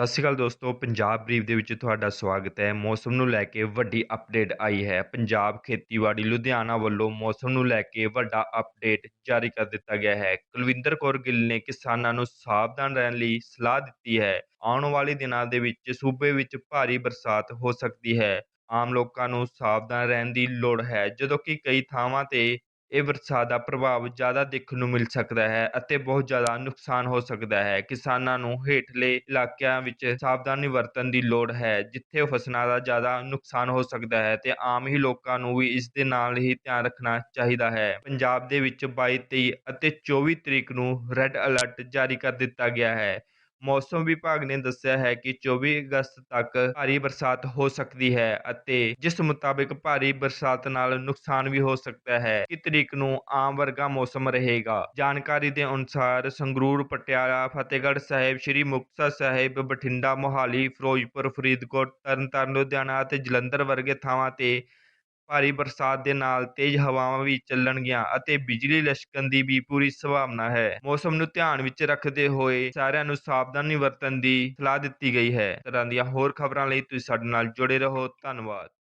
ਸਤਿ ਸ਼੍ਰੀ ਅਕਾਲ ਦੋਸਤੋ, ਪੰਜਾਬ ਬਰੀਫ ਦੇ ਵਿੱਚ ਤੁਹਾਡਾ ਸਵਾਗਤ ਹੈ। ਮੌਸਮ ਨੂੰ ਲੈ ਕੇ ਵੱਡੀ ਅਪਡੇਟ ਆਈ ਹੈ। ਪੰਜਾਬ ਖੇਤੀਬਾੜੀ ਲੁਧਿਆਣਾ ਵੱਲੋਂ ਮੌਸਮ ਨੂੰ ਲੈ ਕੇ ਵੱਡਾ ਅਪਡੇਟ ਜਾਰੀ ਕਰ ਦਿੱਤਾ ਗਿਆ ਹੈ। ਕੁਲਵਿੰਦਰ ਕੌਰ ਗਿੱਲ ਨੇ ਕਿਸਾਨਾਂ ਨੂੰ ਸਾਵਧਾਨ ਰਹਿਣ ਲਈ ਸਲਾਹ ਦਿੱਤੀ ਹੈ। ਆਉਣ ਵਾਲੇ ਦਿਨਾਂ ਦੇ ਵਿੱਚ ਸੂਬੇ ਵਿੱਚ ਭਾਰੀ ਬਰਸਾਤ ਹੋ ਸਕਦੀ ਹੈ। ਆਮ ਲੋਕਾਂ ਨੂੰ ਸਾਵਧਾਨ ਰਹਿਣ ਦੀ ਲੋੜ ਹੈ। ਜਦੋਂ ਕਿ ਕਈ ਥਾਵਾਂ ਤੇ ਇਹ ਬਰਸਾਤ ਦਾ ਪ੍ਰਭਾਵ ਜ਼ਿਆਦਾ ਦੇਖਣ ਨੂੰ ਮਿਲ ਸਕਦਾ ਹੈ ਅਤੇ ਬਹੁਤ ਜ਼ਿਆਦਾ ਨੁਕਸਾਨ ਹੋ ਸਕਦਾ ਹੈ। ਕਿਸਾਨਾਂ ਨੂੰ ਹੇਠਲੇ ਇਲਾਕਿਆਂ ਵਿੱਚ ਸਾਵਧਾਨੀ ਵਰਤਣ ਦੀ ਲੋੜ ਹੈ, ਜਿੱਥੇ ਫਸਲਾਂ ਦਾ ਜ਼ਿਆਦਾ ਨੁਕਸਾਨ ਹੋ ਸਕਦਾ ਹੈ ਤੇ ਆਮ ਹੀ ਲੋਕਾਂ ਨੂੰ ਵੀ ਇਸ ਦੇ ਨਾਲ ਹੀ ਧਿਆਨ ਰੱਖਣਾ ਚਾਹੀਦਾ ਹੈ। ਪੰਜਾਬ ਦੇ ਵਿੱਚ 22 23 ਅਤੇ 24 ਤਰੀਕ ਨੂੰ ਰੈੱਡ ਅਲਰਟ ਜਾਰੀ ਕਰ ਦਿੱਤਾ ਗਿਆ ਹੈ। ਮੌਸਮ ਵਿਭਾਗ ਨੇ ਦੱਸਿਆ ਹੈ ਕਿ 24 ਅਗਸਤ ਤੱਕ ਭਾਰੀ ਬਰਸਾਤ ਹੋ ਸਕਦੀ ਹੈ ਅਤੇ ਜਿਸ ਮੁਤਾਬਿਕ ਭਾਰੀ ਬਰਸਾਤ ਨਾਲ ਨੁਕਸਾਨ ਵੀ ਹੋ ਸਕਦਾ ਹੈ। ਕਿ ਤਰੀਕ ਨੂੰ ਆਮ ਵਰਗਾ ਮੌਸਮ ਰਹੇਗਾ। ਜਾਣਕਾਰੀ ਦੇ ਅਨੁਸਾਰ ਸੰਗਰੂਰ, ਪਟਿਆਲਾ, ਫਤਿਹਗੜ੍ਹ ਸਾਹਿਬ, ਸ੍ਰੀ ਮੁਕਤਸਰ ਸਾਹਿਬ, ਬਠਿੰਡਾ, ਮੋਹਾਲੀ, ਫਿਰੋਜ਼ਪੁਰ, ਫਰੀਦਕੋਟ, ਤਰਨਤਾਰਨ, ਲੁਧਿਆਣਾ ਅਤੇ ਜਲੰਧਰ ਵਰਗੇ ਥਾਵਾਂ ਤੇ ਭਾਰੀ ਬਰਸਾਤ ਦੇ ਨਾਲ ਤੇਜ਼ ਹਵਾਵਾਂ ਵੀ ਚੱਲਣਗੀਆਂ ਅਤੇ ਬਿਜਲੀ ਲਸ਼ਕਣ ਦੀ ਵੀ ਪੂਰੀ ਸੰਭਾਵਨਾ ਹੈ। ਮੌਸਮ ਨੂੰ ਧਿਆਨ ਵਿੱਚ ਰੱਖਦੇ ਹੋਏ ਸਾਰਿਆਂ ਨੂੰ ਸਾਵਧਾਨੀ ਵਰਤਣ ਦੀ ਸਲਾਹ ਦਿੱਤੀ ਗਈ ਹੈ। ਤਰ੍ਹਾਂ ਦੀਆਂ ਹੋਰ ਖਬਰਾਂ ਲਈ ਤੁਸੀਂ ਸਾਡੇ ਨਾਲ ਜੁੜੇ ਰਹੋ। ਧੰਨਵਾਦ।